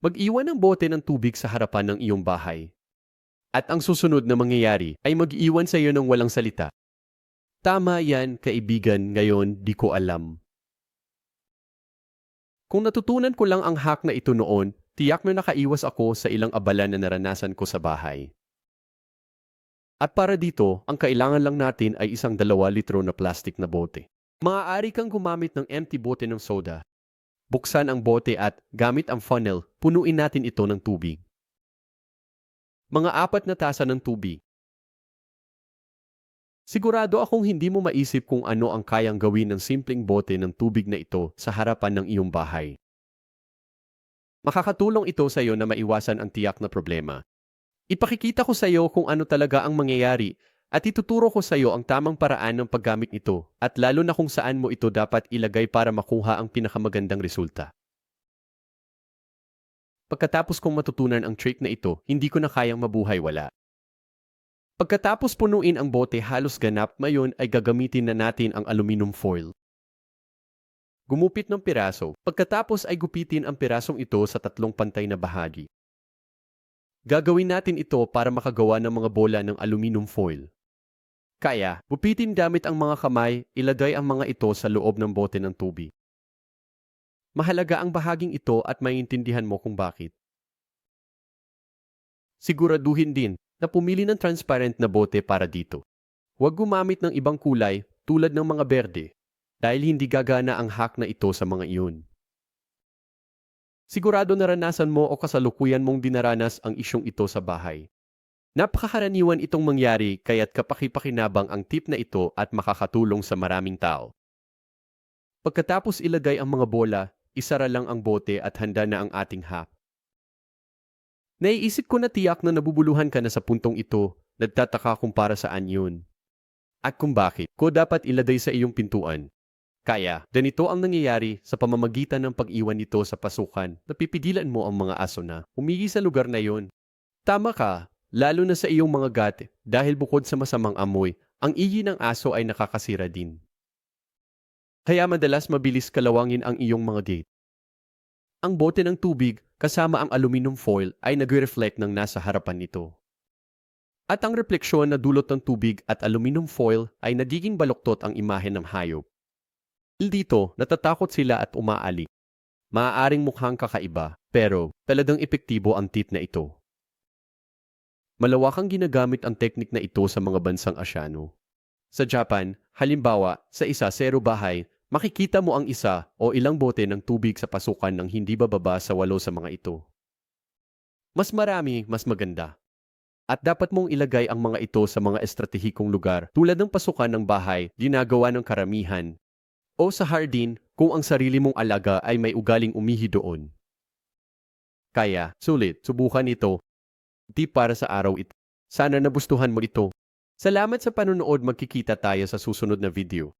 Mag-iwan ng bote ng tubig sa harapan ng iyong bahay. At ang susunod na mangyayari ay mag-iwan sa iyo ng walang salita. Tama yan, kaibigan, ngayon di ko alam. Kung natutunan ko lang ang hack na ito noon, tiyak na nakaiwas ako sa ilang abala na naranasan ko sa bahay. At para dito, ang kailangan lang natin ay isang dalawa litro na plastic na bote. Maaari kang gumamit ng empty bote ng soda. Buksan ang bote at, gamit ang funnel, punuin natin ito ng tubig. Mga apat na tasa ng tubig. Sigurado akong hindi mo maisip kung ano ang kayang gawin ng simpleng bote ng tubig na ito sa harapan ng iyong bahay. Makakatulong ito sa iyo na maiwasan ang tiyak na problema. Ipakikita ko sa iyo kung ano talaga ang mangyayari at ituturo ko sa iyo ang tamang paraan ng paggamit nito at lalo na kung saan mo ito dapat ilagay para makuha ang pinakamagandang resulta. Pagkatapos kong matutunan ang trick na ito, hindi ko na kayang mabuhay wala. Pagkatapos punuin ang bote halos ganap, mayon ay gagamitin na natin ang aluminum foil. Gumupit ng piraso, pagkatapos ay gupitin ang pirasong ito sa tatlong pantay na bahagi. Gagawin natin ito para makagawa ng mga bola ng aluminum foil. Kaya, gupitin gamit ang mga kamay, ilagay ang mga ito sa loob ng bote ng tubig. Mahalaga ang bahaging ito at maiintindihan mo kung bakit. Siguraduhin din na pumili ng transparent na bote para dito. Huwag gumamit ng ibang kulay tulad ng mga berde dahil hindi gagana ang hack na ito sa mga iyon. Sigurado naranasan mo o kasalukuyan mong dinaranas ang isyong ito sa bahay. Napakakaraniwan itong mangyari kaya't kapakipakinabang ang tip na ito at makakatulong sa maraming tao. Pagkatapos ilagay ang mga bola, isara lang ang bote at handa na ang ating hack. Naiisip ko na tiyak na nabubuluhan ka na sa puntong ito, nagtataka kung para saan yun. At kung bakit ko dapat ilagay sa iyong pintuan. Kaya, ganito ang nangyayari sa pamamagitan ng pag-iwan nito sa pasukan, napipigilan mo ang mga aso na umigi sa lugar na yon. Tama ka, lalo na sa iyong mga gate, dahil bukod sa masamang amoy, ang iyi ng aso ay nakakasira din. Kaya madalas mabilis kalawangin ang iyong mga gate. Ang bote ng tubig kasama ang aluminum foil ay nagre-reflect ng nasa harapan nito. At ang refleksyon na dulot ng tubig at aluminum foil ay nagiging baluktot ang imahe ng hayop. Dito, natatakot sila at umaalik. Maaaring mukhang kakaiba, pero talagang epektibo ang tip na ito. Malawakang ginagamit ang teknik na ito sa mga bansang Asyano. Sa Japan, halimbawa, sa isa zero bahay, makikita mo ang isa o ilang bote ng tubig sa pasukan ng hindi bababa sa walo sa mga ito. Mas marami, mas maganda. At dapat mong ilagay ang mga ito sa mga estratehikong lugar tulad ng pasukan ng bahay, ginagawa ng karamihan, o sa hardin kung ang sarili mong alaga ay may ugaling umihi doon. Kaya, sulit, subukan ito. Di para sa araw ito. Sana nabustuhan mo ito. Salamat sa panonood magkikita tayo sa susunod na video.